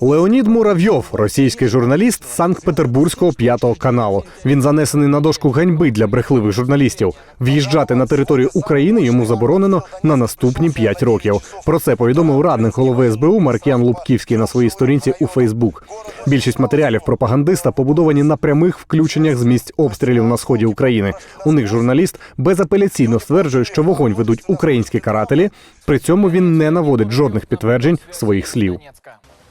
Леонід Муравйов, російський журналіст Санкт-Петербурзького п'ятого каналу. Він занесений на дошку ганьби для брехливих журналістів. В'їжджати на територію України йому заборонено на наступні п'ять років. Про це повідомив радник голови СБУ Маркіян Лубківський на своїй сторінці у Фейсбук. Більшість матеріалів пропагандиста побудовані на прямих включеннях з місць обстрілів на сході України. У них журналіст безапеляційно стверджує, що вогонь ведуть українські карателі. При цьому він не наводить жодних підтверджень своїх слів.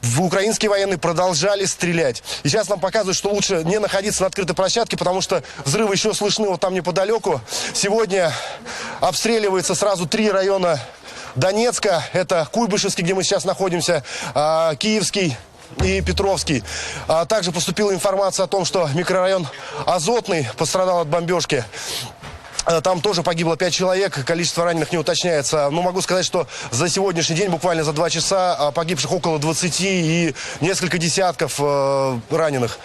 В- Украинские военные продолжали стрелять. И сейчас нам показывают, что лучше не находиться на открытой площадке, потому что взрывы еще слышны вот там неподалеку. Сегодня обстреливается сразу три района Донецка. Это Куйбышевский, где мы сейчас находимся, а, Киевский и Петровский. А также поступила информация о том, что микрорайон Азотный пострадал от бомбежки. Э, Там тоже погибло пять человек, количество раненых не уточняется. Но могу сказать, что за сегодняшний день, буквально за два часа, а, погибших около 20 и несколько десятков э, раненых.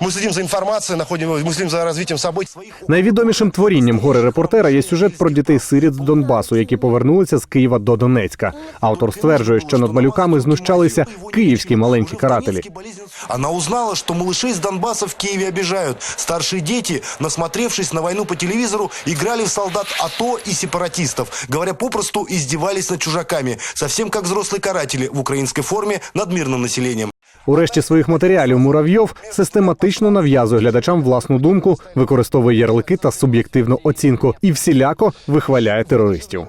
Мы следим за информацией, находим, мы следим за развитием событий. Найвідомішим творінням горе репортера є сюжет про дітей сиріт з Донбасу, які повернулися з Києва до Донецька. Автор стверджує, що над малюками знущалися київські маленькі карателі. Она узнала, что малышей с Донбасса в Киеве обижают. Старшие дети, насмотревшись на войну по телевизору, играли в солдат АТО и сепаратистов. Говоря попросту, издевались над чужаками. Совсем как взрослые каратели в украинской форме над мирным населением. У решті своїх матеріалів Муравйов систематично нав'язує глядачам власну думку, використовує ярлики та суб'єктивну оцінку і всіляко вихваляє терористів.